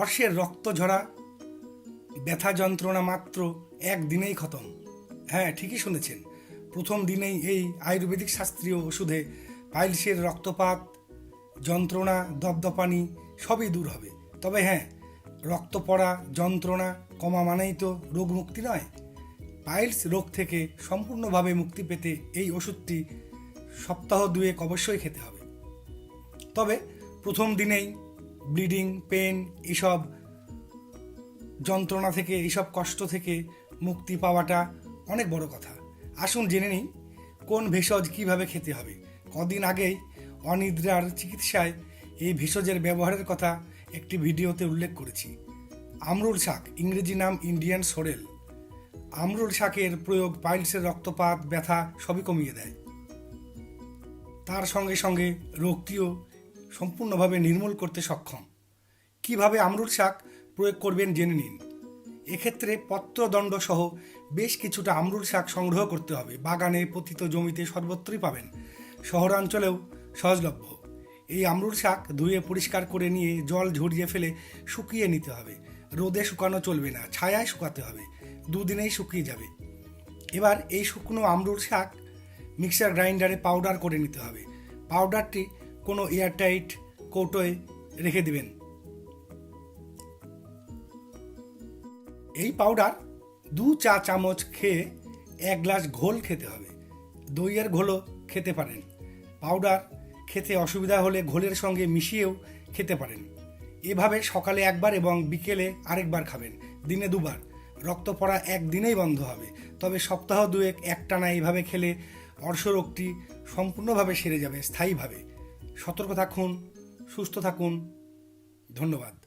অর্শের রক্ত ঝরা, ব্যথা যন্ত্রণা মাত্র একদিনেই খতম। হ্যাঁ ঠিকই শুনেছেন। প্রথম দিনেই এই আয়ুর্বেদিক শাস্ত্রীয় ওষুধে পাইলসের রক্তপাত, যন্ত্রণা, দপদপানি সবই দূর হবে। তবে হ্যাঁ রক্ত পড়া, যন্ত্রণা কমা মানেই তো রোগ মুক্তি নয়। পাইলস রোগ থেকে সম্পূর্ণভাবে মুক্তি পেতে এই ওষুধটি সপ্তাহ দুয়েক অবশ্যই খেতে হবে। তবে প্রথম দিনেই ব্লিডিং পেন এসব যন্ত্রণা থেকে এইসব কষ্ট থেকে মুক্তি পাওয়াটা অনেক বড় কথা। আসুন জেনে নিই, কোন ভেষজ কীভাবে খেতে হবে? কদিন আগেই অনিদ্রার চিকিৎসায় এই ভেষজের ব্যবহারের কথা একটি ভিডিওতে উল্লেখ করেছি। আমরুল শাক, ইংরেজি নাম ইন্ডিয়ান সোরেল। আমরুল শাকের প্রয়োগ পাইলসের রক্তপাত, ব্যথা সবই কমিয়ে দেয়। তার সঙ্গে সঙ্গে রোগটিও সম্পূর্ণভাবে নির্মূল করতে সক্ষম। কীভাবে আমরুল শাক প্রয়োগ করবেন জেনে নিন। এক্ষেত্রে পত্রদণ্ড সহ বেশ কিছুটা আমরুল শাক সংগ্রহ করতে হবে। বাগানে, পতিত জমিতে সর্বত্রই পাবেন। শহরাঞ্চলেও সহজলভ্য। এই আমরুল শাক ধুয়ে পরিষ্কার করে নিয়ে জল ঝরিয়ে ফেলে শুকিয়ে নিতে হবে। রোদে শুকানো চলবে না, ছায়ায় শুকাতে হবে। দুদিনেই শুকিয়ে যাবে। এবার এই শুকনো আমরুল শাক মিক্সার গ্রাইন্ডারে পাউডার করে নিতে হবে। পাউডারটি কোনো এয়ারটাইট কৌটোয় রেখে দিবেন। এই পাউডার দু চা চামচ খেয়ে এক গ্লাস ঘোল খেতে হবে। দইয়ের ঘোলও খেতে পারেন। পাউডার খেতে অসুবিধা হলে ঘোলের সঙ্গে মিশিয়েও খেতে পারেন। এভাবে সকালে একবার এবং বিকেলে আরেকবার খাবেন। দিনে দুবার। রক্ত পড়া একদিনেই বন্ধ হবে। তবে সপ্তাহ দুয়েক একটানা এইভাবে খেলে অর্শরোগটি সম্পূর্ণভাবে সেরে যাবে, স্থায়ীভাবে। সতর্ক থাকুন সুস্থ থাকুন। ধন্যবাদ।